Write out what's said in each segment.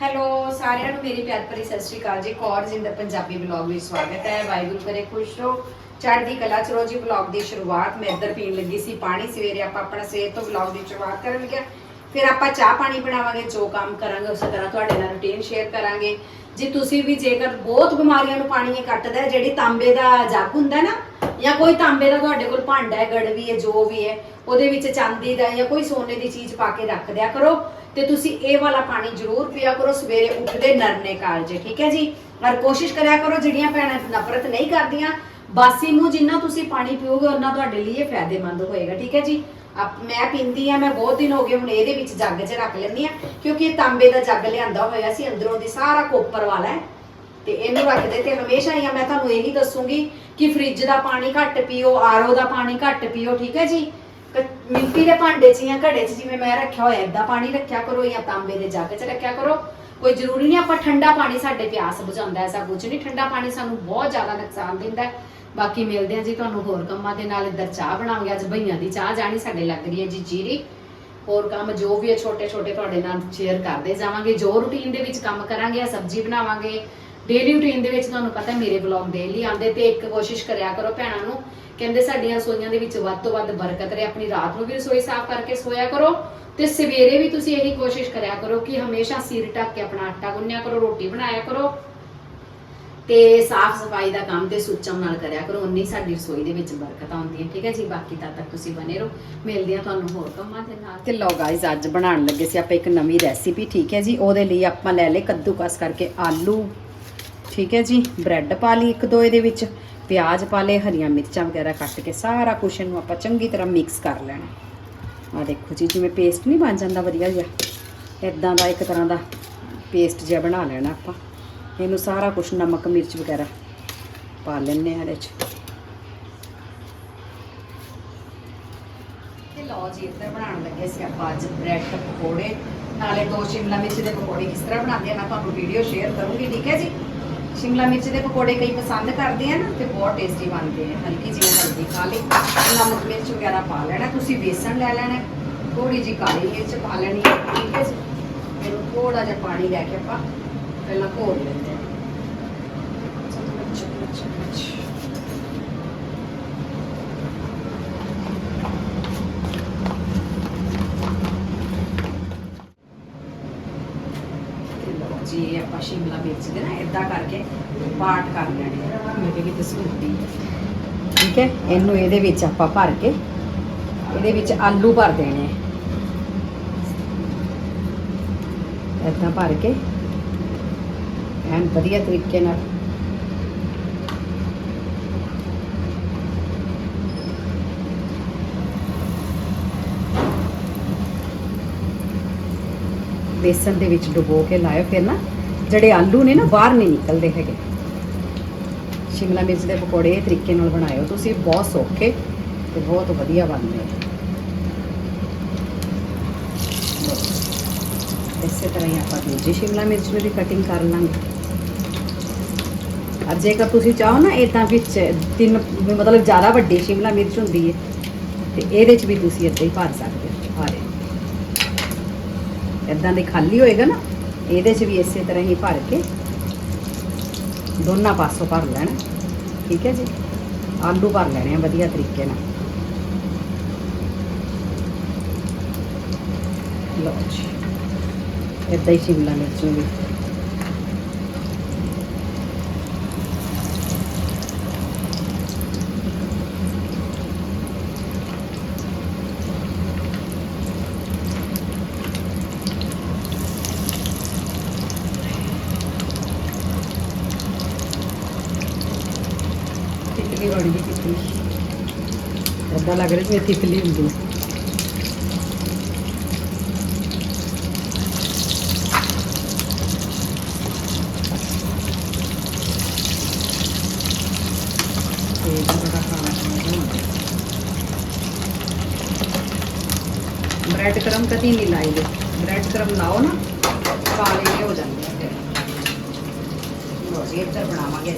Hello, ਸਾਰਿਆਂ ਨੂੰ ਮੇਰੀ ਪਿਆਰ ਭਰੀ ਸਤਿ ਸ਼੍ਰੀ ਅਕਾਲ ਜੀ। ਕੌਰ ਜਿੰਦਰ ਪੰਜਾਬੀ ਵਲੌਗ ਵਿੱਚ ਸਵਾਗਤ ਹੈ। ਵਾਹਿਗੁਰੂ ਕਰੇ ਖੁਸ਼ ਰਹੋ। ਚੜ੍ਹਦੀ ਕਲਾ ਚ ਰੋਜੀ ਵਲੌਗ ਦੀ ਸ਼ੁਰੂਆਤ। ਮੈਂ ਇੱਧਰ ਪੀਣ ਲੱਗੀ ਸੀ ਪਾਣੀ। ਸਵੇਰੇ ਆਪਾਂ ਆਪਣਾ ਸਵੇਰ ਤੋਂ ਵਲੌਗ ਦੀ ਸ਼ੁਰੂਆਤ ਕਰਨ ਲੱਗਿਆ ਫਿਰ ਆਪਾਂ ਚਾਹ ਪਾਣੀ ਬਣਾਵਾਂਗੇ, ਜੋ ਕੰਮ ਕਰਾਂਗੇ, ਉਸੇ ਤਰ੍ਹਾਂ ਤੁਹਾਡੇ ਨਾਲ ਰੁਟੀਨ ਸ਼ੇਅਰ ਕਰਾਂਗੇ। ਜੇ ਤੁਸੀਂ ਵੀ ਜੇਕਰ ਬਹੁਤ ਬਿਮਾਰੀਆਂ ਨੂੰ ਪਾਣੀ ਇਹ ਕੱਟਦਾ ਹੈ, ਜਿਹੜੀ ਤਾਂਬੇ ਦਾ ਜੱਗ ਹੁੰਦਾ ਨਾ, ਜਾਂ ਕੋਈ ਤਾਂਬੇ ਦਾ ਤੁਹਾਡੇ ਕੋਲ ਭਾਂਡਾ ਹੈ ਗੜਵੀ ਹੈ, ਜੋ ਵੀ ਹੈ, ਉਹਦੇ ਵਿੱਚ ਚਾਂਦੀ ਦਾ ਜਾਂ ਕੋਈ ਸੋਨੇ ਦੀ ਚੀਜ਼ ਪਾ ਕੇ ਰੱਖ ਦਿਆ ਕਰੋ। ਤੇ ਤੁਸੀਂ ਇਹ ਵਾਲਾ ਪਾਣੀ ਜ਼ਰੂਰ ਪੀਆ ਕਰੋ, ਸਵੇਰੇ ਉੱਠਦੇ ਨਰਨੇ ਕਾਲਜੇ, ਠੀਕ ਹੈ ਜੀ? ਔਰ ਕੋਸ਼ਿਸ਼ ਕਰਿਆ ਕਰੋ, ਜਿਹੜੀਆਂ ਭੈਣਾਂ ਨਫ਼ਰਤ ਨਹੀਂ ਕਰਦੀਆਂ, ਬਾਸੀ ਮੂੰਹ ਜਿੰਨਾ ਤੁਸੀਂ ਪਾਣੀ ਪੀਓਗੇ, ਉਹਨਾਂ ਤੁਹਾਡੇ ਲਈ ਇਹ ਫਾਇਦੇਮੰਦ ਹੋਏਗਾ, ਠੀਕ ਹੈ ਜੀ? ਆਪ- ਮੈਂ ਪੀਂਦੀ ਆ ਮੈਂ ਬਹੁਤ ਦਿਨ ਹੋ ਗਏ, ਹੁਣ ਇਹਦੇ ਵਿੱਚ ਜੱਗ 'ਚ ਰੱਖ ਲੈਂਦੀ ਆ ਕਿਉਂਕਿ ਇਹ ਤਾਂਬੇ ਦਾ ਜੱਗ ਲਿਆਂਦਾ ਹੋਇਆ ਸੀ, ਅੰਦਰੋਂ ਦੀ ਸਾਰਾ ਕੋਪਰ ਵਾਲਾ ਹੈ। ਤੇ ਇਹਨੂੰ ਰੱਖਦੇ ਤੇ ਹਮੇਸ਼ਾ ਹੀ ਮੈਂ ਤੁਹਾਨੂੰ ਇਹੀ ਦੱਸੂਗੀ ਕਿ ਫ੍ਰਿਜ ਦਾ ਪਾਣੀ ਘੱਟ ਪੀਓ ਆਰਓ ਦਾ ਪਾਣੀ ਘੱਟ ਪੀਓ, ਠੀਕ ਹੈ ਜੀ? ਮਿੱਟੀ ਦੇ ਭਾਂਡੇ 'ਚ ਜਾਂ ਘੜੇ 'ਚ ਜਿਵੇਂ ਮੈਂ ਰੱਖਿਆ ਹੋਇਆ, ਏਦਾਂ ਪਾਣੀ ਰੱਖਿਆ ਕਰੋ ਜਾਂ ਤਾਂਬੇ ਦੇ ਜੱਗ 'ਚ ਰੱਖਿਆ ਕਰੋ। ਕੋਈ ਜ਼ਰੂਰੀ ਨਹੀਂ ਆਪਾਂ ਠੰਡਾ ਪਾਣੀ ਸਾਡੇ ਪਿਆਸ ਬੁਝਾਉਂਦਾ, ਐਸਾ ਕੁਝ ਨਹੀਂ। ਠੰਡਾ ਪਾਣੀ ਸਾਨੂੰ ਬਹੁਤ ਜ਼ਿਆਦਾ ਨੁਕਸਾਨ ਦਿੰਦਾ ਹੈ। ਬਾਕੀ ਮਿਲਦੇ ਆ ਜੀ ਤੁਹਾਨੂੰ ਹੋਰ ਕੰਮਾਂ ਦੇ ਨਾਲ। ਇੱਧਰ ਚਾਹ ਬਣਾਵਾਂਗੇ ਅੱਜ ਭਈਆਂ ਦੀ ਚਾਹ ਜਾਣੀ ਸਾਡੇ ਲੱਗ ਰਹੀ ਹੈ ਜੀ ਜੀਰੀ। ਹੋਰ ਕੰਮ ਜੋ ਵੀ ਹੈ ਛੋਟੇ ਛੋਟੇ ਤੁਹਾਡੇ ਨਾਲ ਸ਼ੇਅਰ ਕਰਦੇ ਜਾਵਾਂਗੇ। ਜੋ ਰੂਟੀਨ ਦੇ ਵਿੱਚ ਕੰਮ ਕਰਾਂਗੇ ਆ ਸਬਜ਼ੀ ਬਣਾਵਾਂਗੇ। ਡੇਲੀ ਰੂਟੀਨ ਦੇ ਵਿੱਚ ਤੁਹਾਨੂੰ ਪਤਾ ਮੇਰੇ ਵਲੌਗ ਡੇਲੀ ਆਉਂਦੇ ਤੇ ਇੱਕ ਕੋਸ਼ਿਸ਼ ਕਰਿਆ ਕਰੋ ਭੈਣਾਂ ਨੂੰ ਕਹਿੰਦੇ ਸਾਡੀਆਂ ਰਸੋਈਆਂ ਦੇ ਵਿੱਚ ਵੱਧ ਤੋਂ ਵੱਧ ਬਰਕਤ ਰਹੇ, ਆਪਣੀ ਰਾਤ ਨੂੰ ਵੀ ਰਸੋਈ ਸਾਫ਼ ਕਰਕੇ ਸੋਇਆ ਕਰੋ ਤੇ ਸਵੇਰੇ ਵੀ ਤੁਸੀਂ ਇਹੀ ਕੋਸ਼ਿਸ਼ ਕਰਿਆ ਕਰੋ ਕਿ ਹਮੇਸ਼ਾ ਸਿਰ ਢੱਕ ਕੇ ਆਪਣਾ ਆਟਾ ਗੁੰਨਿਆ ਕਰੋ, ਰੋਟੀ ਬਣਾਇਆ ਕਰੋ ਤੇ ਸਾਫ਼ ਸਫ਼ਾਈ ਦਾ ਕੰਮ ਤੇ ਸੁੱਚਮ ਨਾਲ ਕਰਿਆ ਕਰੋ ਉਨੀ ਸਾਡੀ ਰਸੋਈ ਦੇ ਵਿੱਚ ਬਰਕਤ ਆਉਂਦੀ ਹੈ ਠੀਕ ਹੈ ਜੀ? ਬਾਕੀ ਤਦ ਤੱਕ ਤੁਸੀਂ ਬਨੇ ਰਹੋ। ਮਿਲਦੇ ਆ ਤੁਹਾਨੂੰ ਹੋਰ ਕੰਮਾਂ ਦੇ ਨਾਲ। ਤੇ ਲੋ ਗਾਇਜ਼ ਅੱਜ ਬਣਾਉਣ ਲੱਗੇ ਸੀ ਆਪਾਂ ਇੱਕ ਨਵੀਂ ਰੈਸਿਪੀ ਠੀਕ ਹੈ ਜੀ? ਉਹਦੇ ਲਈ ਆਪਾਂ ਲੈ ਲਏ ਕੱਦੂਕਸ ਕਰਕੇ ਆਲੂ, ਠੀਕ ਹੈ ਜੀ? ਬ੍ਰੈਡ ਪਾ ਲਈ ਇੱਕ ਦੋ ਇਹਦੇ ਵਿੱਚ। ਪਿਆਜ਼ ਪਾ ਲਏ, ਹਰੀਆਂ ਮਿਰਚਾਂ ਵਗੈਰਾ ਕੱਟ ਕੇ ਸਾਰਾ ਕੁਛ ਇਹਨੂੰ ਆਪਾਂ ਚੰਗੀ ਤਰ੍ਹਾਂ ਮਿਕਸ ਕਰ ਲੈਣਾ। ਆ ਦੇਖੋ ਜੀ, ਜਿਵੇਂ ਪੇਸਟ ਨਹੀਂ ਬਣ ਜਾਂਦਾ ਵਧੀਆ ਜਿਹਾ। ਇਦਾਂ ਦਾ ਇੱਕ ਤਰ੍ਹਾਂ ਦਾ ਪੇਸਟ ਜਿਹਾ ਬਣਾ ਲੈਣਾ ਆਪਾਂ। ਇਹਨੂੰ ਸਾਰਾ ਕੁਛ ਨਮਕ, ਮਿਰਚ ਵਗੈਰਾ ਪਾ ਲੈਣੇ ਆ ਇਹਦੇ ਚ। ਤੇ ਲਓ ਜੀ, ਇੱਧਰ ਬਣਾਉਣ ਲੱਗੇ ਸੀ ਆਪਾਂ ਅੱਜ ਬ੍ਰੈਡ ਪਕੌੜੇ। ਨਾਲੇ ਦੋ ਸ਼ਿਮਲਾ ਮਿਰਚ ਦੇ ਪਕੌੜੇ ਕਿਸ ਤਰ੍ਹਾਂ ਬਣਾਉਂਦੇ ਆ ਮੈਂ ਤੁਹਾਨੂੰ ਵੀਡੀਓ ਸ਼ੇਅਰ ਕਰੂੰਗੀ, ਠੀਕ ਹੈ ਜੀ? ਸ਼ਿਮਲਾ ਮਿਰਚ ਦੇ ਪਕੌੜੇ ਕਈ ਪਸੰਦ ਕਰਦੇ ਆ ਨਾ, ਤੇ ਬਹੁਤ ਟੇਸਟੀ ਬਣਦੇ ਆ। ਹਲਕੀ ਜਿਹੀ ਹਲਦੀ ਖਾ ਲਈ, ਨਮਕ ਮਿਰਚ ਵਗੈਰਾ ਪਾ ਲੈਣਾ, ਤੁਸੀਂ ਬੇਸਣ ਲੈ ਲੈਣਾ ਥੋੜੀ ਜਿਹੀ ਕਾਲੀ ਮਿਰਚ ਪਾ ਲੈਣੀ ਹੈ ਠੀਕ ਹੈ ਜੀ। ਇਹਨੂੰ ਥੋੜਾ ਜਿਹਾ ਪਾਣੀ ਲੈ ਕੇ ਆਪਾਂ ਪਹਿਲਾਂ ਘੋਲ ਲੈਂਦੇ ਹਾਂ ਚਮਚ, ਚਮਚ, ਚਮਚ। ਤੇ ਲਓ ਜੀ ਇਹ ਆਪਾਂ ਸ਼ਿਮਲਾ ਮਿਰਚ ਦੇ ਨਾ ਇਦਾਂ ਕਰਕੇ ਪਾਰਟ ਕਰ ਲੈਣੇ ਆ। ਮੇਰੇ ਵੀ ਤਸਵੀਰ ਠੀਕ ਹੈ? ਇਹਨੂੰ ਇਹਦੇ ਵਿੱਚ ਆਪਾਂ ਭਰ ਕੇ, ਇਹਦੇ ਵਿੱਚ ਆਲੂ ਭਰ ਦੇਣੇ ਇਦਾਂ ਭਰ ਕੇ, ਐਨ ਵਧੀਆ ਤਰੀਕੇ ਨਾਲ। ਬੇਸਨ ਦੇ ਵਿੱਚ ਡੁਬੋ ਕੇ ਲਾਇਓ ਫਿਰ ਨਾ। ਜਿਹੜੇ ਆਲੂ ਨੇ ਨਾ, ਬਾਹਰ ਨਹੀਂ ਨਿਕਲਦੇ ਹੈਗੇ। ਸ਼ਿਮਲਾ ਮਿਰਚ ਦੇ ਪਕੌੜੇ ਇਹ ਤਰੀਕੇ ਨਾਲ ਬਣਾਇਓ। ਤੁਸੀਂ ਬਹੁਤ ਸੌਖੇ ਤੇ ਬਹੁਤ ਵਧੀਆ ਬਣਦੇ ਇਸੇ ਤਰ੍ਹਾਂ ਹੀ ਆਪਾਂ ਦੂਜੀ ਸ਼ਿਮਲਾ ਮਿਰਚ ਨੂੰ ਵੀ ਕਟਿੰਗ ਕਰ ਲਾਂਗੇ। ਅਰ ਜੇਕਰ ਤੁਸੀਂ ਚਾਹੋ ਨਾ ਇਦਾਂ ਵਿੱਚ ਤਿੰਨ, ਮਤਲਬ ਜ਼ਿਆਦਾ ਵੱਡੀ ਸ਼ਿਮਲਾ ਮਿਰਚ ਹੁੰਦੀ ਹੈ, ਤੇ ਇਹਦੇ 'ਚ ਵੀ ਤੁਸੀਂ ਇੱਦਾਂ ਹੀ ਭਰ ਸਕਦੇ ਹੋ ਆਰੇ ਇਦਾਂ ਦੇ ਖਾਲੀ ਹੋਏਗਾ ਨਾ ਇਹਦੇ 'ਚ ਵੀ ਇਸੇ ਤਰ੍ਹਾਂ ਹੀ ਭਰ ਕੇ ਦੋਨਾਂ ਪਾਸੋਂ ਭਰ ਲੈਣਾ। ਠੀਕ ਹੈ ਜੀ? ਆਲੂ ਭਰ ਲੈਣੇ ਆ ਵਧੀਆ ਤਰੀਕੇ ਨਾਲ। ਲਓ ਜੀ। ਇਦਾਂ ਹੀ ਸ਼ਿਮਲਾ ਮਿਰਚ ਨੂੰ ਵੀ ਤਿੱਤਲੀ ਬਣ ਗਈ ਤਿੱਤਲੀ ਏਦਾਂ ਲੱਗ ਰਿਹਾ ਜਿਵੇਂ ਤਿੱਤਲੀ ਹੁੰਦੀ ਹੈ ਤੇ ਇਹਦਾ ਬੜਾ ਖਾਣਾ ਚਾਹੀਦਾ ਬ੍ਰੈਡ ਕਰਮ ਕਦੀ ਨਹੀਂ ਲਾਈਦੇ ਬ੍ਰੈਡ ਕਰਮ ਲਾਓ ਨਾ ਕਾਲੇ ਜਿਹੇ ਹੋ ਜਾਂਦੇ ਆ ਫਿਰ। ਲੋ ਜੀ, ਇੱਧਰ ਬਣਾਵਾਂਗੇ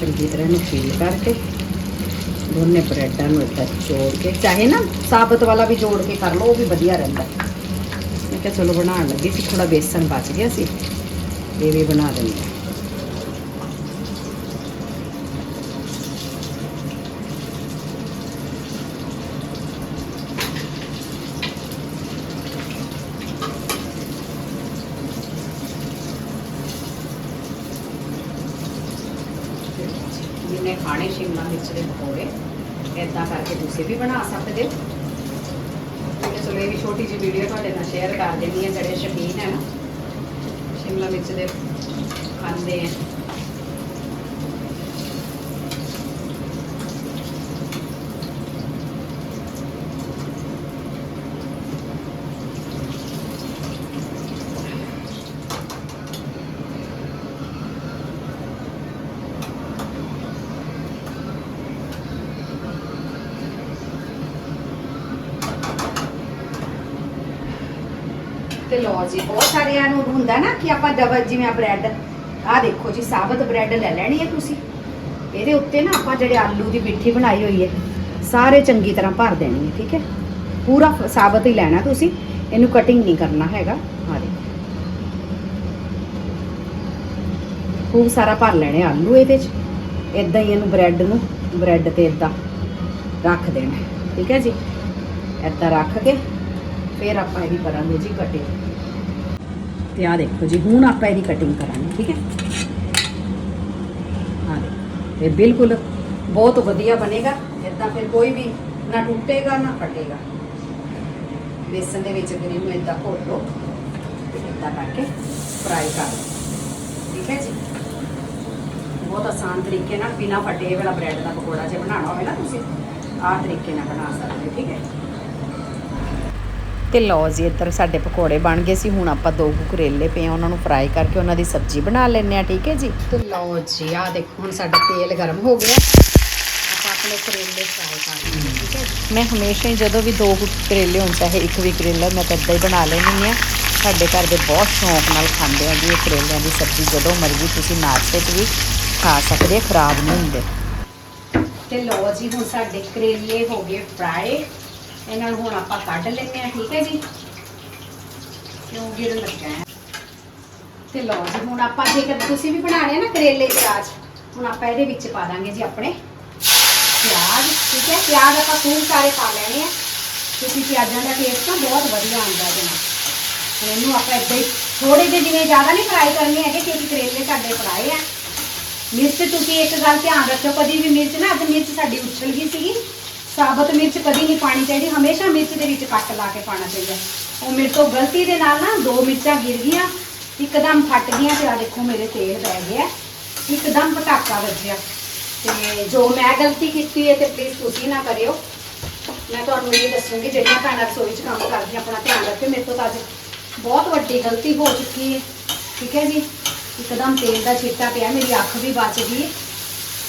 ਚੰਗੀ ਤਰ੍ਹਾਂ ਨੂੰ ਫੀਲ ਕਰਕੇ ਦੋਨੇ ਬ੍ਰੈਡਾਂ ਨੂੰ ਇੱਦਾਂ ਜੋੜ ਕੇ, ਚਾਹੇ ਨਾ ਸਾਬਤ ਵਾਲਾ ਵੀ ਜੋੜ ਕੇ ਕਰ ਲਓ, ਉਹ ਵੀ ਵਧੀਆ ਰਹਿੰਦਾ। ਮੈਂ ਕਿਹਾ ਚਲੋ ਬਣਾਉਣ ਲੱਗੀ ਸੀ ਥੋੜਾ ਬੇਸਨ ਬਚ ਗਿਆ ਸੀ, ਇਹ ਵੀ ਬਣਾ ਦਿੰਦੇ ਹਾਂ ਜਿੰਨੇ ਖਾਣੇ ਸ਼ਿਮਲਾ ਮਿਰਚ ਦੇ ਪਕੌੜੇ ਇਦਾਂ ਕਰਕੇ ਤੁਸੀਂ ਵੀ ਬਣਾ ਸਕਦੇ ਹੋ। ਮੈਂ ਚਲੋ ਇਹ ਵੀ ਛੋਟੀ ਜਿਹੀ ਵੀਡੀਓ ਤੁਹਾਡੇ ਨਾਲ ਸ਼ੇਅਰ ਕਰ ਦਿੰਦੀ ਹਾਂ, ਜਿਹੜੇ ਸ਼ੌਕੀਨ ਹੈ ਨਾ, ਸ਼ਿਮਲਾ ਮਿਰਚ ਦੇ ਖਾਂਦੇ ਆ। ਤੇ ਲਓ ਜੀ, ਬਹੁਤ ਸਾਰਿਆਂ ਨੂੰ ਹੁੰਦਾ ਨਾ ਕਿ ਆਪਾਂ ਡਬਲ ਜਿਵੇਂ ਆ ਬ੍ਰੈਡ, ਆਹ ਦੇਖੋ ਜੀ, ਸਾਬਤ ਬ੍ਰੈਡ ਲੈ ਲੈਣੀ ਹੈ ਤੁਸੀਂ। ਇਹਦੇ ਉੱਤੇ ਨਾ ਆਪਾਂ ਜਿਹੜੇ ਆਲੂ ਦੀ ਮਿੱਠੀ ਬਣਾਈ ਹੋਈ ਹੈ, ਸਾਰੇ ਚੰਗੀ ਤਰ੍ਹਾਂ ਭਰ ਦੇਣੀ ਹੈ, ਠੀਕ ਹੈ? ਪੂਰਾ ਸਾਬਤ ਹੀ ਲੈਣਾ ਤੁਸੀਂ, ਇਹਨੂੰ ਕਟਿੰਗ ਨਹੀਂ ਕਰਨਾ ਹੈਗਾ, ਆਹ ਦੇਖੋ। ਖੂਬ ਸਾਰਾ ਭਰ ਲੈਣੇ ਆਲੂ ਇਹਦੇ 'ਚ। ਇਦਾਂ ਹੀ ਇਹਨੂੰ ਬ੍ਰੈਡ ਨੂੰ, ਬ੍ਰੈਡ ਤੇ ਇਦਾਂ ਰੱਖ ਦੇਣਾ, ਠੀਕ ਹੈ ਜੀ? ਇਦਾਂ ਰੱਖ ਕੇ ਫਿਰ ਆਪਾਂ ਇਹਦੀ ਕਰਾਂਗੇ ਜੀ ਕਟਿੰਗ ਤੇ ਆ ਦੇਖੋ ਜੀ, ਹੁਣ ਆਪਾਂ ਇਹਦੀ ਕਟਿੰਗ ਕਰਾਂਗੇ, ਠੀਕ ਹੈ? ਹਾਂ ਦੇਖੋ, ਇਹ ਬਿਲਕੁਲ ਬਹੁਤ ਵਧੀਆ ਬਣੇਗਾ। ਇਦਾਂ ਫਿਰ ਕੋਈ ਵੀ ਨਾ ਟੁੱਟੇਗਾ, ਨਾ ਫਟੇਗਾ। ਬੇਸਨ ਦੇ ਵਿੱਚ ਗਰੀ ਨੂੰ ਇਦਾਂ ਘੋਲ ਲਓ ਤੇ ਇਦਾਂ ਕਰਕੇ ਫਰਾਈ ਕਰ ਲਓ, ਠੀਕ ਹੈ ਜੀ? ਬਹੁਤ ਆਸਾਨ ਤਰੀਕੇ ਨਾਲ ਬਿਨਾ ਫਟੇ ਵਾਲਾ ਬ੍ਰੈਡ ਦਾ ਪਕੌੜਾ ਜੇ ਬਣਾਉਣਾ ਹੋਵੇ ਨਾ ਤੁਸੀਂ, ਆਹ ਤਰੀਕੇ ਨਾਲ ਬਣਾ ਸਕਦੇ ਹੋ, ਠੀਕ ਹੈ? ਤੇ ਲਓ ਜੀ ਇੱਧਰ ਸਾਡੇ ਪਕੌੜੇ ਬਣ ਗਏ ਸੀ। ਹੁਣ ਆਪਾਂ ਦੋ ਕੁ ਕਰੇਲੇ ਪਏ ਆ ਉਹਨਾਂ ਨੂੰ ਫਰਾਈ ਕਰਕੇ ਉਹਨਾਂ ਦੀ ਸਬਜ਼ੀ ਬਣਾ ਲੈਣੇ ਆ ਠੀਕ ਹੈ ਜੀ? ਤੇ ਲਓ ਜੀ ਆ ਦੇਖੋ ਹੁਣ ਸਾਡਾ ਤੇਲ ਗਰਮ ਹੋ ਗਿਆ। ਆਪਾਂ ਆਪਣੇ ਕਰੇਲੇ ਫਰਾਈ ਕਰ ਲੈਣੇ ਠੀਕ ਹੈ ਮੈਂ ਹਮੇਸ਼ਾ ਹੀ ਜਦੋਂ ਵੀ ਦੋ ਕਰੇਲੇ ਹੋਣ ਚਾਹੇ ਇੱਕ ਵੀ ਕਰੇਲਾ ਮੈਂ ਤਾਂ ਇੱਦਾਂ ਹੀ ਬਣਾ ਲੈਂਦੀ ਆ ਸਾਡੇ ਘਰ ਦੇ ਬਹੁਤ ਸ਼ੌਂਕ ਨਾਲ ਖਾਂਦੇ ਆ ਜੀ ਇਹ ਕਰੇਲਿਆਂ ਦੀ ਸਬਜ਼ੀ ਜਦੋਂ ਮਰਜ਼ੀ ਤੁਸੀਂ ਨਾਸ਼ਤੇ 'ਚ ਵੀ ਖਾ ਸਕਦੇ ਆ, ਖਰਾਬ ਨਹੀਂ ਹੁੰਦੇ। ਤੇ ਲਓ ਜੀ ਹੁਣ ਸਾਡੇ ਕਰੇਲੇ ਹੋ ਗਏ ਫਰਾਈ ਇਹਨਾਂ ਨੂੰ ਹੁਣ ਆਪਾਂ ਕੱਢ ਲੈਂਦੇ ਆ ਠੀਕ ਹੈ ਜੀ? ਕਿਉਂ ਗਿਰ ਲੱਗਾ ਹੈ? ਤੇ ਲਓ ਜੀ, ਹੁਣ ਆਪਾਂ ਜੇਕਰ ਤੁਸੀਂ ਵੀ ਬਣਾਣੇ ਨਾ ਕਰੇਲੇ ਪਿਆਜ਼, ਹੁਣ ਆਪਾਂ ਇਹਦੇ ਵਿੱਚ ਪਾ ਦਾਂਗੇ ਜੀ ਆਪਣੇ ਪਿਆਜ਼, ਠੀਕ ਹੈ? ਪਿਆਜ਼ ਆਪਾਂ ਖੂਬ ਸਾਰੇ ਪਾ ਲੈਣੇ ਆ। ਕਿਉਂਕਿ ਪਿਆਜ਼ਾਂ ਦਾ ਟੇਸਟ ਨਾ ਬਹੁਤ ਵਧੀਆ ਆਉਂਦਾ ਇਹਦੇ ਨਾਲ। ਇਹਨੂੰ ਆਪਾਂ ਏਦਾਂ ਹੀ ਥੋੜੇ ਜਿਹੇ ਜਿਵੇਂ ਜ਼ਿਆਦਾ ਨਹੀਂ ਫਰਾਈ ਕਰਨੇ ਹੈਗੇ, ਕਿਉਂਕਿ ਕਰੇਲੇ ਸਾਡੇ ਫਰਾਈ ਆ। ਮਿਰਚ ਤੁਸੀਂ ਇੱਕ ਗੱਲ ਧਿਆਨ ਰੱਖਿਓ, ਕਦੀ ਵੀ ਮਿਰਚ ਨਾ, ਅੱਜ ਮਿਰਚ ਸਾਡੀ ਉਛਲ ਗਈ ਸੀਗੀ। ਸਾਬਤ ਮਿਰਚ ਕਦੀ ਨਹੀਂ ਪਾਣੀ ਚਾਹੀਦੀ, ਹਮੇਸ਼ਾ ਮਿਰਚ ਦੇ ਵਿੱਚ ਕੱਟ ਲਾ ਕੇ ਪਾਣਾ ਚਾਹੀਦਾ। ਉਹ ਮੇਰੇ ਤੋਂ ਗਲਤੀ ਦੇ ਨਾਲ ਨਾ ਦੋ ਮਿਰਚਾਂ ਗਿਰ ਗਈਆਂ, ਇੱਕਦਮ ਫਟ ਗਈਆਂ ਤੇ ਆ ਦੇਖੋ ਮੇਰੇ ਤੇਲ ਪੈ ਗਿਆ, ਇੱਕਦਮ ਪਟਾਕਾ ਵੱਜਿਆ। ਤੇ ਜੋ ਮੈਂ ਗਲਤੀ ਕੀਤੀ ਹੈ ਤੇ ਪਲੀਜ਼ ਤੁਸੀਂ ਨਾ ਕਰਿਓ। ਮੈਂ ਤੁਹਾਨੂੰ ਇਹ ਦੱਸੂਗੀ, ਜਿਹੜੀਆਂ ਭੈਣਾਂ ਰਸੋਈ 'ਚ ਕੰਮ ਕਰਦੀਆਂ, ਆਪਣਾ ਧਿਆਨ ਰੱਖਿਓ। ਮੇਰੇ ਤੋਂ ਤਾਂ ਅੱਜ ਬਹੁਤ ਵੱਡੀ ਗਲਤੀ ਹੋ ਚੁੱਕੀ ਹੈ, ਠੀਕ ਹੈ ਜੀ? ਇੱਕਦਮ ਤੇਲ ਦਾ ਛਿੱਟਾ ਪਿਆ, ਮੇਰੀ ਅੱਖ ਵੀ ਬਚ ਗਈ ਹੈ।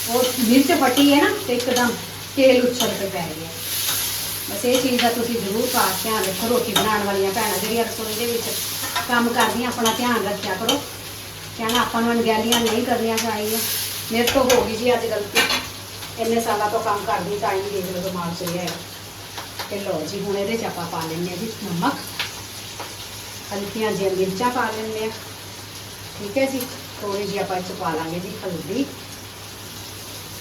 ਉਹ ਮਿਰਚ ਫਟੀ ਹੈ ਨਾ, ਤੇ ਇੱਕਦਮ ਤੇਲ ਉੱਛਲ ਕੇ ਪੈ ਗਿਆ। ਬਸ ਇਹ ਚੀਜ਼ ਦਾ ਤੁਸੀਂ ਜ਼ਰੂਰ ਖਾਸ ਧਿਆਨ ਰੱਖੋ, ਰੋਟੀ ਬਣਾਉਣ ਵਾਲੀਆਂ ਭੈਣਾਂ ਜਿਹੜੀਆਂ ਰਸੋਈ ਦੇ ਵਿੱਚ ਕੰਮ ਕਰਦੀਆਂ, ਆਪਣਾ ਧਿਆਨ ਰੱਖਿਆ ਕਰੋ। ਕਹਿਣਾ ਆਪਾਂ ਨੂੰ ਅਣਗਹਿਲੀਆਂ ਨਹੀਂ ਕਰਨੀਆਂ ਚਾਹੀਦੀਆਂ। ਮੇਰੇ ਤੋਂ ਹੋ ਗਈ ਜੀ ਅੱਜ ਗਲਤੀ। ਇੰਨੇ ਸਾਲਾਂ ਤੋਂ ਕੰਮ ਕਰਦੀ, ਤਾਂ ਹੀ ਦੇਖ ਲਓ ਦਿਮਾਗ ਚ ਰਿਹਾ ਤੇ ਲਓ ਜੀ, ਹੁਣ ਇਹਦੇ ਚ ਆਪਾਂ ਪਾ ਲੈਂਦੇ ਆ ਜੀ ਨਮਕ। ਹਲਕੀਆਂ ਜਿਹੀਆਂ ਮਿਰਚਾਂ ਪਾ ਲੈਂਦੇ ਆ ਠੀਕ ਹੈ ਜੀ ਥੋੜੀ ਜਿਹੀ ਆਪਾਂ ਇਹ 'ਚ ਪਾ ਲਾਂਗੇ ਜੀ ਹਲਦੀ।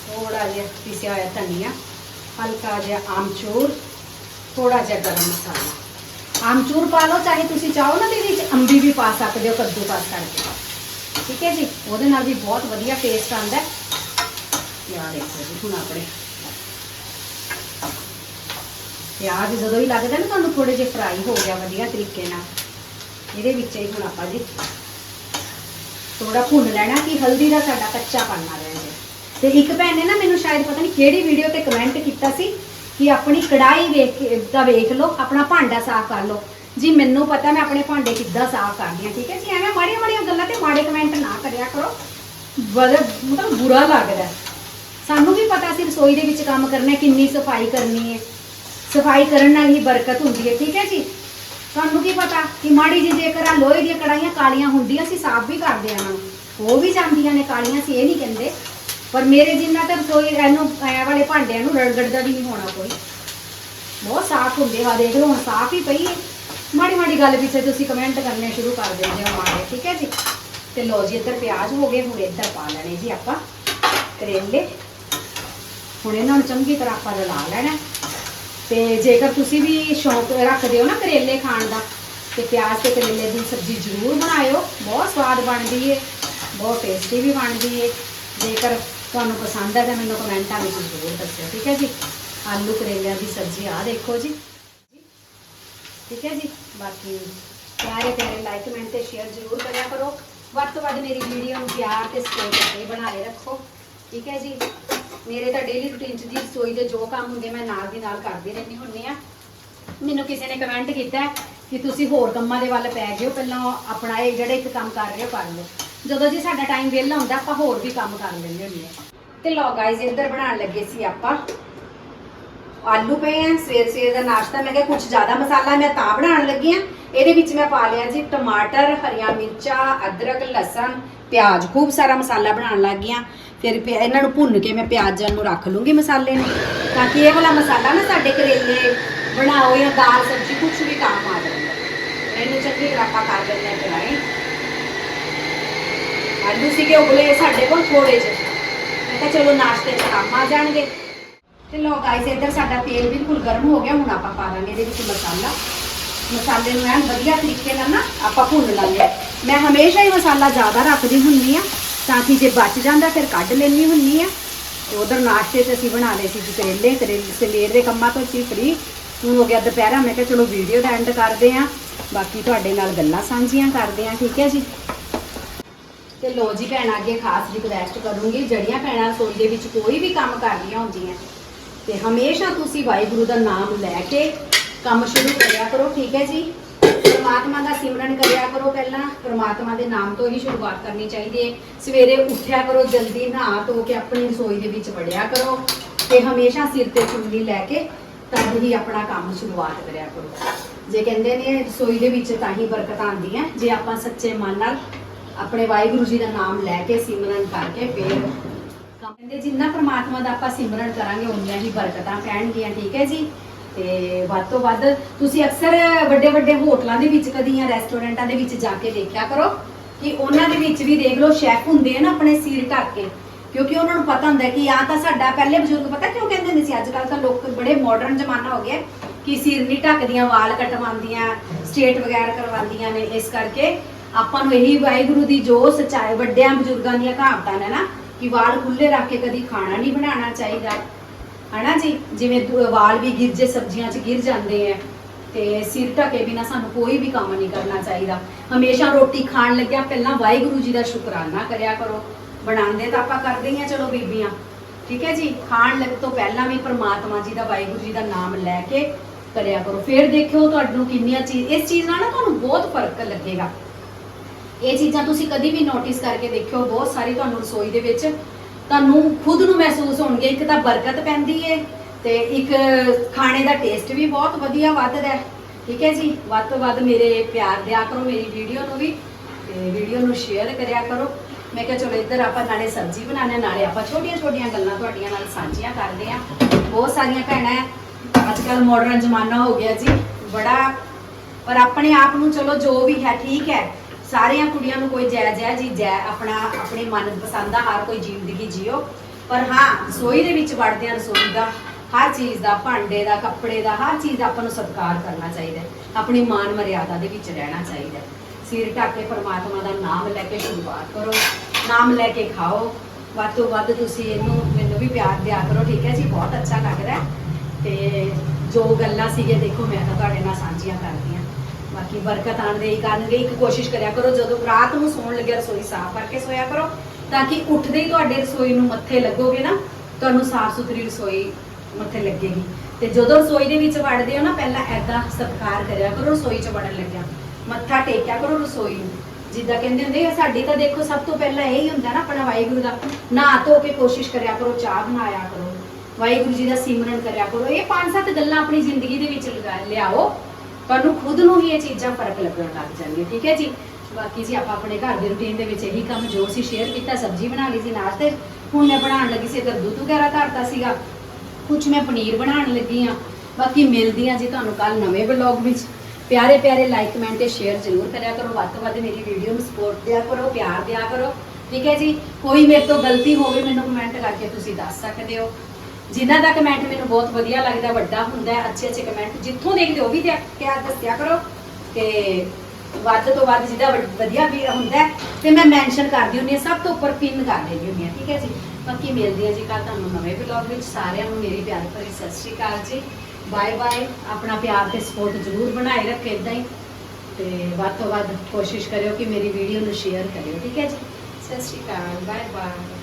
ਥੋੜਾ ਜਿਹਾ ਪਿਸਿਆ ਹੋਇਆ ਧਨੀਆ। ਹਲਕਾ ਜਿਹਾ ਆਮਚੂਰ ਥੋੜਾ ਜਿਹਾ ਗਰਮ ਮਸਾਲਾ। ਆਮਚੂਰ ਪਾ ਲਓ, ਚਾਹੇ ਤੁਸੀਂ ਚਾਹੋ ਨਾ ਤੇ ਵਿੱਚ ਅੰਬੀ ਵੀ ਪਾ ਸਕਦੇ ਹੋ, ਕੱਦੂ ਕੱਦੂਕਸ ਕਰਕੇ ਠੀਕ ਹੈ ਜੀ? ਉਹਦੇ ਨਾਲ ਵੀ ਬਹੁਤ ਵਧੀਆ ਟੇਸਟ ਆਉਂਦਾ ਹੈ। ਯਾਰ ਦੇਖੋ ਜੀ ਹੁਣ ਆਪਣੇ। ਪਿਆਜ਼ ਜਦੋਂ ਹੀ ਲੱਗਦਾ ਨਾ, ਤੁਹਾਨੂੰ ਥੋੜੇ ਜਿਹਾ ਫਰਾਈ ਹੋ ਗਿਆ ਵਧੀਆ ਤਰੀਕੇ ਨਾਲ। ਇਹਦੇ ਵਿੱਚ ਹੀ ਹੁਣ ਆਪਾਂ ਜੀ ਥੋੜਾ ਭੁੰਨ ਲੈਣਾ, ਕਿ ਹਲਦੀ ਦਾ ਸਾਡਾ ਕੱਚਾ ਨਾ ਰਹਿ। ਤੇ ਇੱਕ ਭੈਣ ਨੇ ਨਾ ਮੈਨੂੰ ਸ਼ਾਇਦ ਪਤਾ ਨਹੀਂ ਕਿਹੜੀ ਵੀਡੀਓ ਤੇ ਕਮੈਂਟ ਕੀਤਾ ਸੀ ਕਿ ਆਪਣੀ ਕੜਾਈ ਵੇਖ ਕੇ, ਦਾ ਵੇਖ ਲਓ, ਆਪਣਾ ਭਾਂਡਾ ਸਾਫ਼ ਕਰ ਲਓ। ਜੀ, ਮੈਨੂੰ ਪਤਾ ਮੈਂ ਆਪਣੇ ਭਾਂਡੇ ਕਿੱਦਾਂ ਸਾਫ਼ ਕਰਦੀ ਹਾਂ, ਠੀਕ ਹੈ? ਜੀ, ਐਵੇਂ ਮਾੜੀਆਂ ਮਾੜੀਆਂ ਗੱਲਾਂ ਤੇ ਮਾੜੇ ਕਮੈਂਟ ਨਾ ਕਰਿਆ ਕਰੋ। ਮਤਲਬ ਬੁਰਾ ਲੱਗਦਾ ਸਾਨੂੰ ਵੀ ਪਤਾ ਸੀ ਰਸੋਈ ਦੇ ਵਿੱਚ ਕੰਮ ਕਰਨਾ ਕਿੰਨੀ ਸਫ਼ਾਈ ਕਰਨੀ ਹੈ। ਸਫ਼ਾਈ ਕਰਨ ਨਾਲ ਹੀ ਬਰਕਤ ਹੁੰਦੀ ਹੈ, ਠੀਕ ਹੈ ਜੀ? ਤੁਹਾਨੂੰ ਕੀ ਪਤਾ ਕਿ ਮਾੜੀ ਜੀ ਜੇਕਰ ਆ ਲੋਹੇ ਦੀਆਂ ਕੜਾਈਆਂ ਕਾਲੀਆਂ ਹੁੰਦੀਆਂ ਸੀ, ਸਾਫ਼ ਵੀ ਕਰਦੇ ਆ ਉਹਨਾਂ ਨੂੰ। ਉਹ ਵੀ ਜਾਂਦੀਆਂ ਨੇ, ਕਾਲੀਆਂ ਸੀ, ਇਹ ਨਹੀਂ ਕਹਿੰਦੇ। ਪਰ ਮੇਰੇ ਜਿੰਨਾ ਤਾਂ ਰਸੋਈ ਇਹਨੂੰ ਐ ਵਾਲੇ ਭਾਂਡਿਆਂ ਨੂੰ ਰੜਗੜਦਾ ਵੀ ਨਹੀਂ ਹੋਣਾ ਕੋਈ। ਬਹੁਤ ਸਾਫ਼ ਹੁੰਦੇ ਆ, ਦੇਖ ਲਓ, ਹੁਣ ਸਾਫ਼ ਹੀ ਪਈ ਹੈ। ਮਾੜੀ ਮਾੜੀ ਗੱਲ ਪਿੱਛੇ ਤੁਸੀਂ ਕਮੈਂਟ ਕਰਨੇ ਸ਼ੁਰੂ ਕਰ ਦਿੰਦੇ ਹੋ ਮਾੜੇ, ਠੀਕ ਹੈ ਜੀ? ਤੇ ਲੋ ਜੀ, ਇੱਧਰ ਪਿਆਜ਼ ਹੋ ਗਏ, ਹੁਣ ਇੱਧਰ ਪਾ ਲੈਣੇ ਜੀ ਆਪਾਂ। ਕਰੇਲੇ। ਹੁਣ ਇਹਨਾਂ ਨੂੰ ਚੰਗੀ ਤਰ੍ਹਾਂ ਆਪਾਂ ਰਲਾ ਲੈਣਾ। ਤੇ ਜੇਕਰ ਤੁਸੀਂ ਵੀ ਸ਼ੌਂਕ ਰੱਖਦੇ ਹੋ ਨਾ ਕਰੇਲੇ ਖਾਣ ਦਾ, ਤੇ ਪਿਆਜ਼ ਤੇ ਕਰੇਲੇ ਦੀ ਸਬਜ਼ੀ ਜ਼ਰੂਰ ਬਣਾਇਓ। ਬਹੁਤ ਸਵਾਦ ਬਣਦੀ ਹੈ ਬਹੁਤ ਟੇਸਟੀ ਵੀ ਬਣਦੀ ਹੈ ਜੇਕਰ ਤੁਹਾਨੂੰ ਪਸੰਦ ਹੈ ਤਾਂ ਮੈਨੂੰ ਕਮੈਂਟਾਂ ਵਿੱਚ ਜ਼ਰੂਰ ਦੱਸਿਓ, ਠੀਕ ਹੈ ਜੀ? ਆਲੂ ਕਰੇਲਿਆਂ ਦੀ ਸਬਜ਼ੀ ਆ ਦੇਖੋ ਜੀ। ਠੀਕ ਹੈ ਜੀ? ਬਾਕੀ ਪਿਆਰੇ ਪਿਆਰੇ ਲਾਈਕ ਕਮੈਂਟ ਤੇ ਸ਼ੇਅਰ ਜ਼ਰੂਰ ਕਰਿਆ ਕਰੋ। ਵੱਧ ਤੋਂ ਵੱਧ ਮੇਰੀ ਵੀਡੀਓ ਨੂੰ ਪਿਆਰ ਤੇ ਸਪੋਰਟ ਤੇ ਬਣਾਏ ਰੱਖੋ। ਠੀਕ ਹੈ ਜੀ? ਮੇਰੇ ਤਾਂ ਡੇਲੀ ਰੂਟੀਨ ਚ ਦੀ ਰਸੋਈ ਦੇ ਜੋ ਕੰਮ ਹੁੰਦੇ ਮੈਂ ਨਾਲ ਦੀ ਨਾਲ ਕਰਦੀ ਰਹਿੰਦੀ ਹੁੰਦੀ ਆ ਮੈਨੂੰ ਕਿਸੇ ਨੇ ਕਮੈਂਟ ਕੀਤਾ ਕਿ ਤੁਸੀਂ ਹੋਰ ਕੰਮਾਂ ਦੇ ਵੱਲ ਪੈ ਗਿਓ ਪਹਿਲਾਂ ਆਪਣਾ ਇਹ ਜਿਹੜੇ ਇੱਕ ਕੰਮ ਕਰ ਰਹੇ ਹੋ, ਕਰ ਲਓ। ਜਦੋਂ ਜੀ ਸਾਡਾ ਟਾਈਮ ਵਿਹਲਾ ਹੁੰਦਾ, ਆਪਾਂ ਹੋਰ ਵੀ ਕੰਮ ਕਰ ਲੈਂਦੇ ਹੁੰਦੇ ਆ ਤੇ ਲੋ ਗਾਇਜ਼ ਇੱਧਰ ਬਣਾਉਣ ਲੱਗੇ ਸੀ ਆਪਾਂ। ਆਲੂ ਪਏ ਆ, ਸਵੇਰ ਸਵੇਰ ਦਾ ਨਾਸ਼ਤਾ। ਮੈਂ ਕਿਹਾ ਕੁਝ ਜ਼ਿਆਦਾ ਮਸਾਲਾ ਮੈਂ ਤਾਂ ਬਣਾਉਣ ਲੱਗੀ ਆ ਇਹਦੇ ਵਿੱਚ ਮੈਂ ਪਾ ਲਿਆ ਜੀ ਟਮਾਟਰ, ਹਰੀਆਂ ਮਿਰਚਾਂ, ਅਦਰਕ, ਲਸਣ, ਪਿਆਜ਼। ਖੂਬ ਸਾਰਾ ਮਸਾਲਾ ਬਣਾਉਣ ਲੱਗ ਗਈ ਆ ਫਿਰ ਪਿਆ- ਇਹਨਾਂ ਨੂੰ ਭੁੰਨ ਕੇ ਮੈਂ ਪਿਆਜ਼ਾਂ ਨੂੰ ਰੱਖ ਲੂੰਗੀ ਮਸਾਲੇ ਨੂੰ। ਤਾਂ ਕਿ ਇਹ ਵਾਲਾ ਮਸਾਲਾ ਨਾ ਸਾਡੇ ਕਰੇਲੇ ਬਣਾਓ ਜਾਂ ਦਾਲ ਸਬਜ਼ੀ ਕੁਝ ਵੀ ਕੰਮ ਆ ਜਾਂਦਾ ਇਹਨੂੰ ਚੰਗੀ ਤਰ੍ਹਾਂ ਆਪਾਂ ਕਰ ਲੈਂਦੇ ਹਾਂ ਫਰਾਈ ਆਲੂ ਸੀਗੇ ਉਬਲੇ ਸਾਡੇ ਕੋਲ ਥੋੜੇ ਜਿਹੇ। ਮੈਂ ਕਿਹਾ ਚਲੋ ਨਾਸ਼ਤੇ 'ਚ ਕੰਮ ਆ ਜਾਣਗੇ। ਤੇ ਲੋ ਗਾਇਸ ਇੱਧਰ ਸਾਡਾ ਤੇਲ ਬਿਲਕੁਲ ਗਰਮ ਹੋ ਗਿਆ, ਹੁਣ ਆਪਾਂ ਪਾ ਦਾਂਗੇ ਇਹਦੇ ਵਿੱਚ ਮਸਾਲਾ। ਮਸਾਲੇ ਨੂੰ ਐਨ ਵਧੀਆ ਤਰੀਕੇ ਨਾਲ ਨਾ ਆਪਾਂ ਭੁੰਨ ਲਾਂਗੇ। ਮੈਂ ਹਮੇਸ਼ਾ ਹੀ ਮਸਾਲਾ ਜ਼ਿਆਦਾ ਰੱਖਦੀ ਹੁੰਨੀ ਆ ਤਾਂ ਕਿ ਜੇ ਬਚ ਜਾਂਦਾ ਫਿਰ ਕੱਢ ਲੈਣੀ ਹੁੰਨੀ ਆ ਤੇ ਉਧਰ ਨਾਸ਼ਤੇ 'ਚ ਅਸੀਂ ਬਣਾ ਲਏ ਸੀ ਜੀ ਕਰੇਲੇ ਕਰੇਲੇ ਸਵੇਰ ਦੇ ਕੰਮਾਂ ਤੋਂ ਸੀ ਫਰੀ ਹੁਣ ਹੋ ਗਿਆ ਦੁਪਹਿਰਾ, ਮੈਂ ਕਿਹਾ ਚਲੋ ਵੀਡੀਓ ਦਾ ਐਂਡ ਕਰਦੇ ਆ ਬਾਕੀ ਤੁਹਾਡੇ ਨਾਲ ਗੱਲਾਂ ਸਾਂਝੀਆਂ ਕਰਦੇ ਆ ਠੀਕ ਹੈ ਜੀ? ਤੇ ਲੋ ਜੀ ਭੈਣਾਂ, ਅੱਗੇ ਖਾਸ ਰਿਕਵੈਸਟ ਕਰੂੰਗੀ ਜੜੀਆਂ ਭੈਣਾਂ ਰਸੋਈ ਦੇ ਵਿੱਚ ਕੋਈ ਵੀ ਕੰਮ ਕਰਦੀਆਂ ਹੁੰਦੀਆਂ, ਤੇ ਹਮੇਸ਼ਾ ਤੁਸੀਂ ਵਾਹਿਗੁਰੂ ਦਾ ਨਾਮ ਲੈ ਕੇ ਕੰਮ ਸ਼ੁਰੂ ਕਰਿਆ ਕਰੋ, ਠੀਕ ਹੈ ਜੀ? ਪਰਮਾਤਮਾ ਦਾ ਸਿਮਰਨ ਕਰਿਆ ਕਰੋ ਪਹਿਲਾਂ, ਪਰਮਾਤਮਾ ਦੇ ਨਾਮ ਤੋਂ ਹੀ ਸ਼ੁਰੂਆਤ ਕਰਨੀ ਚਾਹੀਦੀ ਹੈ। ਸਵੇਰੇ ਉੱਠਿਆ ਕਰੋ, ਜਲਦੀ ਨਹਾ ਧੋ ਕੇ ਆਪਣੀ ਰਸੋਈ ਦੇ ਵਿੱਚ ਵੜਿਆ ਕਰੋ, ਤੇ ਹਮੇਸ਼ਾ ਸਿਰ ਤੇ ਚੁੰਨੀ ਲੈ ਕੇ ਤਦ ਹੀ ਆਪਣਾ ਕੰਮ ਸ਼ੁਰੂਆਤ ਕਰਿਆ ਕਰੋ। ਜੇ ਕਹਿੰਦੇ ਨੇ ਰਸੋਈ ਦੇ ਵਿੱਚ ਤਾਂ ਹੀ ਬਰਕਤ ਆਉਂਦੀ ਹੈ ਜੇ ਆਪਾਂ ਸੱਚੇ ਮਨ ਨਾਲ ਆਪਣੇ ਵਾਹਿਗੁਰੂ ਜੀ ਦਾ ਨਾਮ ਲੈ ਕੇ ਸਿਮਰਨ ਕਰਕੇ ਫੇਰ ਕਹਿੰਦੇ ਜਿੰਨਾ ਪ੍ਰਮਾਤਮਾ ਦਾ ਆਪਾਂ ਸਿਮਰਨ ਕਰਾਂਗੇ, ਉਨੀਆਂ ਹੀ ਬਰਕਤਾਂ ਪੈਣਗੀਆਂ, ਠੀਕ ਹੈ ਜੀ? ਤੇ ਵੱਧ ਤੋਂ ਵੱਧ ਤੁਸੀਂ ਅਕਸਰ ਵੱਡੇ ਵੱਡੇ ਹੋਟਲਾਂ ਦੇ ਵਿੱਚ ਕਦੀ ਜਾਂ ਰੈਸਟੋਰੈਂਟਾਂ ਦੇ ਵਿੱਚ ਜਾ ਕੇ ਦੇਖਿਆ ਕਰੋ ਕਿ ਉਹਨਾਂ ਦੇ ਵਿੱਚ ਵੀ ਦੇਖ ਲਓ ਸ਼ੈਫ ਹੁੰਦੇ ਆ ਨਾ ਆਪਣੇ ਸਿਰ ਢੱਕ ਕੇ। ਕਿਉਂਕਿ ਉਹਨਾਂ ਨੂੰ ਪਤਾ ਹੁੰਦਾ ਕਿ ਆ ਤਾਂ ਸਾਡਾ ਪਹਿਲੇ ਬਜ਼ੁਰਗ, ਪਤਾ ਕਿਉਂ ਕਹਿੰਦੇ ਹੁੰਦੇ ਸੀ? ਅੱਜ ਕੱਲ ਤਾਂ ਲੋਕ ਬੜੇ ਮਾਡਰਨ ਜ਼ਮਾਨਾ ਹੋ ਗਿਆ ਕਿ ਸਿਰ ਨਹੀਂ ਢੱਕਦੀਆਂ, ਵਾਲ ਕਟਵਾਉਂਦੀਆਂ, ਸਟੇਟ ਵਗੈਰਾ ਕਰਵਾਉਂਦੀਆਂ ਨੇ, ਇਸ ਕਰਕੇ ਆਪਾਂ ਨੂੰ ਇਹੀ ਵਾਹਿਗੁਰੂ ਦੀ ਜੋ ਸੱਚਾਈ, ਵੱਡਿਆਂ ਬਜ਼ੁਰਗਾਂ ਦੀਆਂ ਕਹਾਵਤਾਂ ਨੇ ਨਾ, ਕਿ ਵਾਲ ਖੁੱਲੇ ਰੱਖ ਕੇ ਕਦੀ ਖਾਣਾ ਨਹੀਂ ਬਣਾਉਣਾ ਚਾਹੀਦਾ। ਹਨਾ ਜੀ? ਜਿਵੇਂ ਵਾਲ ਵੀ ਗਿਰ ਜੇ, ਸਬਜ਼ੀਆਂ 'ਚ ਗਿਰ ਜਾਂਦੇ ਆ ਤੇ ਸਿਰ ਢਕੇ ਬਿਨਾ ਸਾਨੂੰ ਕੋਈ ਵੀ ਕੰਮ ਨਹੀਂ ਕਰਨਾ ਚਾਹੀਦਾ। ਹਮੇਸ਼ਾ ਰੋਟੀ ਖਾਣ ਲੱਗਿਆ ਪਹਿਲਾਂ ਵਾਹਿਗੁਰੂ ਜੀ ਦਾ ਸ਼ੁਕਰਾਨਾ ਕਰਿਆ ਕਰੋ। ਬਣਾਉਂਦੇ ਤਾਂ ਆਪਾਂ ਕਰਦੇ ਹੀ ਆ, ਚਲੋ ਬੀਬੀਆਂ। ਠੀਕ ਹੈ ਜੀ? ਖਾਣ ਲੱਗ ਤੋਂ ਪਹਿਲਾਂ ਵੀ ਪ੍ਰਮਾਤਮਾ ਜੀ ਦਾ, ਵਾਹਿਗੁਰੂ ਜੀ ਦਾ ਨਾਮ ਲੈ ਕੇ ਕਰਿਆ ਕਰੋ। ਫਿਰ ਦੇਖਿਓ ਤੁਹਾਨੂੰ ਕਿੰਨੀਆਂ ਚੀਜ਼ ਇਸ ਚੀਜ਼ ਨਾਲ ਨਾ ਤੁਹਾਨੂੰ ਬਹੁਤ ਫ਼ਰਕ ਲੱਗੇਗਾ। ਇਹ ਚੀਜ਼ਾਂ ਤੁਸੀਂ ਕਦੀ ਵੀ ਨੋਟਿਸ ਕਰਕੇ ਦੇਖਿਓ ਬਹੁਤ ਸਾਰੀ ਤੁਹਾਨੂੰ ਰਸੋਈ ਦੇ ਵਿੱਚ ਤੁਹਾਨੂੰ ਖੁਦ ਨੂੰ ਮਹਿਸੂਸ ਹੋਣਗੇ ਇੱਕ ਤਾਂ ਬਰਕਤ ਪੈਂਦੀ ਏ ਤੇ ਇੱਕ ਖਾਣੇ ਦਾ ਟੇਸਟ ਵੀ ਬਹੁਤ ਵਧੀਆ ਵੱਧਦਾ ਹੈ। ਠੀਕ ਹੈ ਜੀ? ਵੱਧ ਤੋਂ ਵੱਧ ਮੇਰੇ ਪਿਆਰ ਦਿਆ ਕਰੋ ਮੇਰੀ ਵੀਡੀਓ ਨੂੰ ਵੀ ਤੇ ਵੀਡੀਓ ਨੂੰ ਸ਼ੇਅਰ ਕਰਿਆ ਕਰੋ। ਮੈਂ ਕਿਹਾ ਚਲੋ ਇੱਧਰ ਆਪਾਂ ਨਾਲੇ ਸਬਜ਼ੀ ਬਣਾਉਂਦੇ ਹਾਂ, ਨਾਲੇ ਆਪਾਂ ਛੋਟੀਆਂ ਛੋਟੀਆਂ ਗੱਲਾਂ ਤੁਹਾਡੀਆਂ ਨਾਲ ਸਾਂਝੀਆਂ ਕਰਦੇ ਆ ਬਹੁਤ ਸਾਰੀਆਂ ਭੈਣਾਂ ਅੱਜ ਕੱਲ ਮਾਡਰਨ ਜ਼ਮਾਨਾ ਹੋ ਗਿਆ ਜੀ। ਬੜਾ ਪਰ ਆਪਣੇ ਆਪ ਨੂੰ ਚਲੋ ਜੋ ਵੀ ਹੈ ਠੀਕ ਹੈ। ਸਾਰੀਆਂ ਕੁੜੀਆਂ ਨੂੰ ਕੋਈ ਜੈ ਜੈ ਜੀ, ਜੈ ਆਪਣਾ, ਆਪਣੇ ਮਨ ਪਸੰਦ ਦਾ ਹਰ ਕੋਈ ਜ਼ਿੰਦਗੀ ਜਿਓ। ਪਰ ਹਾਂ, ਰਸੋਈ ਦੇ ਵਿੱਚ ਵੜਦਿਆਂ ਰਸੋਈ ਦਾ, ਹਰ ਚੀਜ਼ ਦਾ, ਭਾਂਡੇ ਦਾ, ਕੱਪੜੇ ਦਾ, ਹਰ ਚੀਜ਼ ਦਾ ਆਪਾਂ ਨੂੰ ਸਤਿਕਾਰ ਕਰਨਾ ਚਾਹੀਦਾ ਆਪਣੀ ਮਾਨ ਮਰਿਆਦਾ ਦੇ ਵਿੱਚ ਰਹਿਣਾ ਚਾਹੀਦਾ ਸਿਰ ਢੱਕ ਕੇ ਪਰਮਾਤਮਾ ਦਾ ਨਾਮ ਲੈ ਕੇ ਸ਼ੁਰੂਆਤ ਕਰੋ, ਨਾਮ ਲੈ ਕੇ ਖਾਓ। ਵੱਧ ਤੋਂ ਵੱਧ ਤੁਸੀਂ ਇਹਨੂੰ, ਮੈਨੂੰ ਵੀ ਪਿਆਰ ਦਿਆ ਕਰੋ, ਠੀਕ ਹੈ ਜੀ? ਬਹੁਤ ਅੱਛਾ ਲੱਗਦਾ ਹੈ। ਤੇ ਜੋ ਗੱਲਾਂ ਸੀਗੇ ਦੇਖੋ, ਮੈਂ ਤਾਂ ਤੁਹਾਡੇ ਨਾਲ ਸਾਂਝੀਆਂ ਕਰਦੀ ਹਾਂ। ਬਾਕੀ ਬਰਕਤ ਆਣ ਦੇ ਹੀ ਕਰਨਗੇ ਇੱਕ ਕੋਸ਼ਿਸ਼ ਕਰਿਆ ਕਰੋ, ਜਦੋਂ ਰਾਤ ਨੂੰ ਸੌਣ ਲੱਗਿਆ ਰਸੋਈ ਸਾਫ਼ ਕਰਕੇ ਸੋਇਆ ਕਰੋ, ਤਾਂ ਕਿ ਉੱਠਦੇ ਹੀ ਤੁਹਾਡੇ ਰਸੋਈ ਨੂੰ ਮੱਥੇ ਲੱਗੋਗੇ ਨਾ, ਤੁਹਾਨੂੰ ਸਾਫ਼ ਸੁਥਰੀ ਰਸੋਈ ਮੱਥੇ ਲੱਗੇਗੀ। ਤੇ ਜਦੋਂ ਰਸੋਈ ਦੇ ਵਿੱਚ ਵੜਦੇ ਹੋ ਨਾ, ਪਹਿਲਾਂ ਐਦਾਂ ਸਤਿਕਾਰ ਕਰਿਆ ਕਰੋ, ਰਸੋਈ 'ਚ ਵੜਨ ਲੱਗਿਆ। ਮੱਥਾ ਟੇਕਿਆ ਕਰੋ ਰਸੋਈ ਨੂੰ। ਜਿੱਦਾਂ ਕਹਿੰਦੇ ਹੁੰਦੇ ਆ, ਸਾਡੀ ਤਾਂ ਦੇਖੋ ਸਭ ਤੋਂ ਪਹਿਲਾਂ ਇਹ ਹੀ ਹੁੰਦਾ ਨਾ ਆਪਣਾ ਵਾਹਿਗੁਰੂ ਦਾ, ਨਹਾ ਧੋ ਕੇ ਕੋਸ਼ਿਸ਼ ਕਰਿਆ ਕਰੋ, ਚਾਹ ਬਣਾਇਆ ਕਰੋ। ਵਾਹਿਗੁਰੂ ਜੀ ਦਾ ਸਿਮਰਨ ਕਰਿਆ ਕਰੋ। ਇਹ ਪੰਜ ਸੱਤ ਗੱਲਾਂ ਆਪਣੀ ਜ਼ਿੰਦਗੀ ਦੇ ਵਿੱਚ ਲਗਾ ਲਿਆਓ। ਤੁਹਾਨੂੰ ਖੁਦ ਨੂੰ ਹੀ ਇਹ ਚੀਜ਼ਾਂ ਫ਼ਰਕ ਲੱਗਣ ਲੱਗ ਜਾਣਗੇ ਠੀਕ ਹੈ ਜੀ? ਬਾਕੀ ਜੀ ਆਪਾਂ ਆਪਣੇ ਘਰ ਦੇ ਰੁਟੀਨ ਦੇ ਵਿੱਚ ਇਹੀ ਕੰਮ ਜੋ ਅਸੀਂ ਸ਼ੇਅਰ ਕੀਤਾ, ਸਬਜ਼ੀ ਬਣਾ ਲਈ ਸੀ ਨਾਸ਼ਤੇ ਹੁਣ ਮੈਂ ਬਣਾਉਣ ਲੱਗੀ ਸੀ ਇਧਰ ਦੁੱਧ ਵਗੈਰਾ ਧਰਤਾ ਸੀਗਾ। ਕੁਝ ਮੈਂ ਪਨੀਰ ਬਣਾਉਣ ਲੱਗੀ ਆ ਬਾਕੀ ਮਿਲਦੀ ਆ ਜੀ ਤੁਹਾਨੂੰ ਕੱਲ ਨਵੇਂ ਵਲੌਗ ਵਿੱਚ। ਪਿਆਰੇ ਪਿਆਰੇ ਲਾਈਕ ਕਮੈਂਟ ਤੇ ਸ਼ੇਅਰ ਜ਼ਰੂਰ ਕਰਿਆ ਕਰੋ। ਵੱਧ ਤੋਂ ਵੱਧ ਮੇਰੀ ਵੀਡੀਓ ਨੂੰ ਸਪੋਰਟ ਦਿਆ ਕਰੋ, ਪਿਆਰ ਦਿਆ ਕਰੋ, ਠੀਕ ਹੈ ਜੀ? ਕੋਈ ਮੇਰੇ ਤੋਂ ਗਲਤੀ ਹੋਵੇ ਮੈਨੂੰ ਕਮੈਂਟ ਕਰਕੇ ਤੁਸੀਂ ਦੱਸ ਸਕਦੇ ਹੋ। ਜਿਨ੍ਹਾਂ ਦਾ ਕਮੈਂਟ ਮੈਨੂੰ ਬਹੁਤ ਵਧੀਆ ਲੱਗਦਾ ਵੱਡਾ ਹੁੰਦਾ ਹੈ ਅੱਛੇ ਅੱਛੇ ਕਮੈਂਟ ਜਿੱਥੋਂ ਦੇਖਦੇ ਹੋ ਉਹ ਵੀ ਤੇ ਕਿਆ ਦੱਸਿਆ ਕਰੋ ਤੇ ਵੱਧ ਤੋਂ ਵੱਧ ਜਿਹਦਾ ਵ- ਵਧੀਆ ਵੀ ਹੁੰਦਾ ਹੈ, ਤੇ ਮੈਂ ਮੈਂਸ਼ਨ ਕਰਦੀ ਹੁੰਦੀ ਹਾਂ ਸਭ ਤੋਂ ਉੱਪਰ ਪਿਨ ਕਰ ਦਿੰਦੀ ਹੁੰਦੀ ਹਾਂ ਠੀਕ ਹੈ ਜੀ? ਬਾਕੀ ਮਿਲਦੀ ਹਾਂ ਜੀ ਕੱਲ ਤੁਹਾਨੂੰ ਨਵੇਂ ਵਲੌਗ ਵਿੱਚ ਸਾਰਿਆਂ ਨੂੰ ਮੇਰੀ ਪਿਆਰ ਭਰੀ ਸਤਿ ਸ਼੍ਰੀ ਅਕਾਲ ਜੀ। ਬਾਏ ਬਾਏ ਆਪਣਾ ਪਿਆਰ ਤੇ ਸਪੋਰਟ ਜ਼ਰੂਰ ਬਣਾਏ ਰੱਖੇ ਇਦਾਂ ਹੀ ਤੇ ਵੱਧ ਤੋਂ ਵੱਧ ਕੋਸ਼ਿਸ਼ ਕਰਿਓ ਕਿ ਮੇਰੀ ਵੀਡੀਓ ਨੂੰ ਸ਼ੇਅਰ ਕਰਿਓ ਠੀਕ ਹੈ ਜੀ? ਸਤਿ ਸ਼੍ਰੀ ਅਕਾਲ ਬਾਏ ਬਾਏ